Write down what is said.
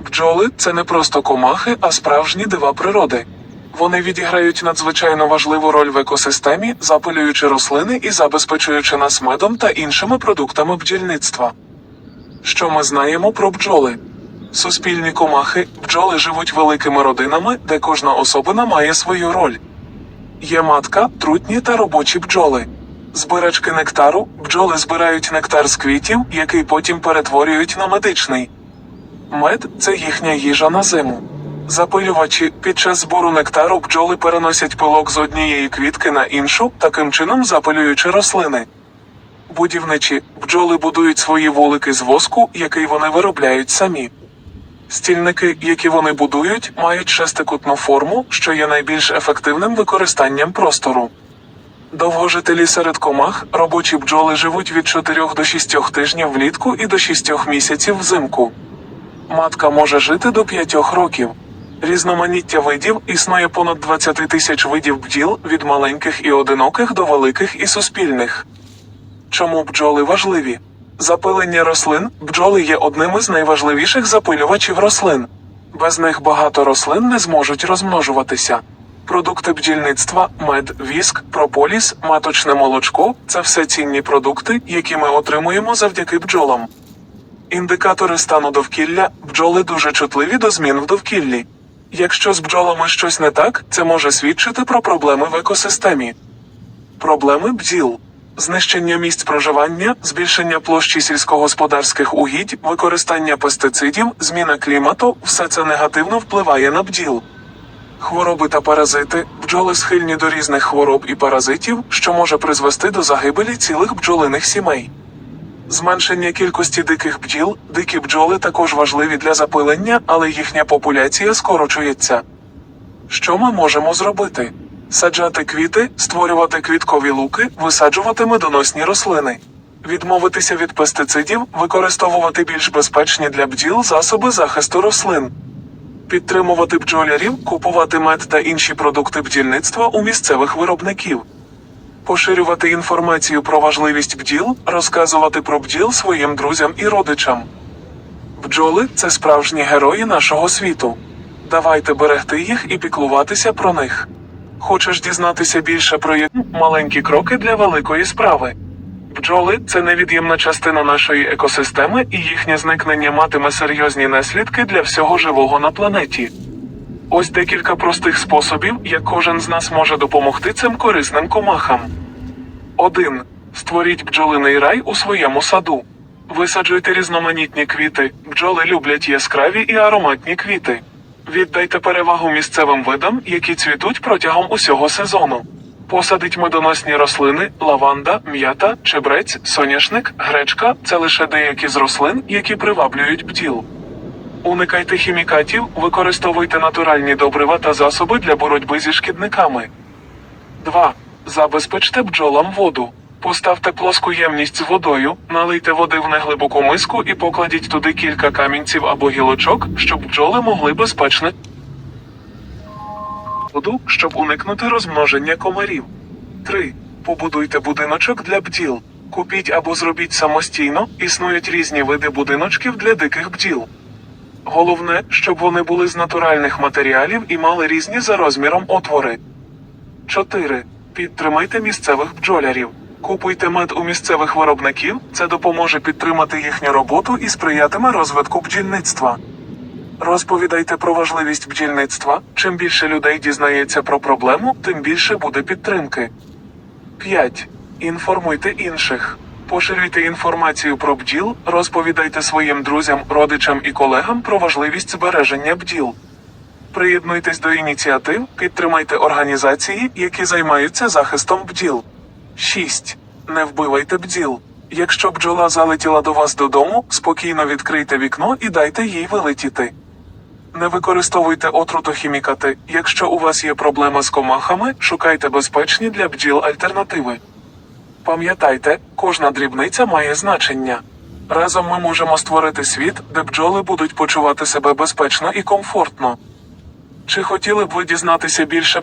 Бджоли це не просто комахи, а справжні дива природи. Вони відіграють надзвичайно важливу роль в екосистемі, запилюючи рослини і забезпечуючи нас медом та іншими продуктами бджільництва. Що ми знаємо про бджоли? Суспільні комахи, бджоли живуть великими родинами, де кожна особина має свою роль. Є матка, трутні та робочі бджоли. Збирачки нектару, бджоли збирають нектар з квітів, який потім перетворюють на медичний. Мед це їхня їжа на зиму. Запилювачі під час збору нектару бджоли переносять пилок з однієї квітки на іншу, таким чином запилюючи рослини. Будівничі бджоли будують свої вулики з воску, який вони виробляють самі. Стільники, які вони будують, мають шестикутну форму, що є найбільш ефективним використанням простору. Довгожителі серед комах робочі бджоли живуть від 4 до 6 тижнів влітку і до 6 місяців взимку. Матка може жити до 5 років. Різноманіття видів існує понад 20 тисяч видів бджіл від маленьких і одиноких до великих і суспільних. Чому бджоли важливі? Запилення рослин бджоли є одним із найважливіших запилювачів рослин. Без них багато рослин не зможуть розмножуватися. Продукти бджільництва, мед, віск, прополіс, маточне молочко це все цінні продукти, які ми отримуємо завдяки бджолам. Індикатори стану довкілля бджоли дуже чутливі до змін в довкіллі. Якщо з бджолами щось не так, це може свідчити про проблеми в екосистемі. Проблеми бджіл. Знищення місць проживання, збільшення площі сільськогосподарських угідь, використання пестицидів, зміна клімату все це негативно впливає на бджіл. Хвороби та паразити бджоли схильні до різних хвороб і паразитів, що може призвести до загибелі цілих бджолиних сімей. Зменшення кількості диких бджіл, дикі бджоли також важливі для запилення, але їхня популяція скорочується. Що ми можемо зробити? Саджати квіти, створювати квіткові луки, висаджувати медоносні рослини, відмовитися від пестицидів, використовувати більш безпечні для бджіл засоби захисту рослин, підтримувати бджолярів, купувати мед та інші продукти бджільництва у місцевих виробників, поширювати інформацію про важливість бджіл, розказувати про бджіл своїм друзям і родичам. Бджоли це справжні герої нашого світу. Давайте берегти їх і піклуватися про них. Хочеш дізнатися більше про їх маленькі кроки для великої справи? Бджоли це невід'ємна частина нашої екосистеми, і їхнє зникнення матиме серйозні наслідки для всього живого на планеті. Ось декілька простих способів, як кожен з нас може допомогти цим корисним комахам. 1. Створіть бджолиний рай у своєму саду. Висаджуйте різноманітні квіти. Бджоли люблять яскраві і ароматні квіти. Віддайте перевагу місцевим видам, які цвітуть протягом усього сезону. Посадить медоносні рослини, лаванда, м'ята, чебрець, соняшник, гречка це лише деякі з рослин, які приваблюють бджіл. Уникайте хімікатів, використовуйте натуральні добрива та засоби для боротьби зі шкідниками. 2. Забезпечте бджолам воду. Поставте плоску ємність з водою, налийте води в неглибоку миску і покладіть туди кілька камінців або гілочок, щоб бджоли могли безпечно воду, щоб уникнути розмноження комарів. 3. Побудуйте будиночок для бджіл. Купіть або зробіть самостійно, існують різні види будиночків для диких бджіл. Головне, щоб вони були з натуральних матеріалів і мали різні за розміром отвори. 4. Підтримайте місцевих бджолярів. Купуйте мед у місцевих виробників, це допоможе підтримати їхню роботу і сприятиме розвитку бджільництва. Розповідайте про важливість бджільництва. Чим більше людей дізнається про проблему, тим більше буде підтримки. 5. Інформуйте інших. Поширюйте інформацію про бджіл, розповідайте своїм друзям, родичам і колегам про важливість збереження бджіл. Приєднуйтесь до ініціатив, підтримайте організації, які займаються захистом бджіл. 6. Не вбивайте бджіл. Якщо бджола залетіла до вас додому, спокійно відкрийте вікно і дайте їй вилетіти. Не використовуйте отрутохімікати. Якщо у вас є проблема з комахами, шукайте безпечні для бджіл альтернативи. Пам'ятайте, кожна дрібниця має значення. Разом ми можемо створити світ, де бджоли будуть почувати себе безпечно і комфортно. Чи хотіли б ви дізнатися більше?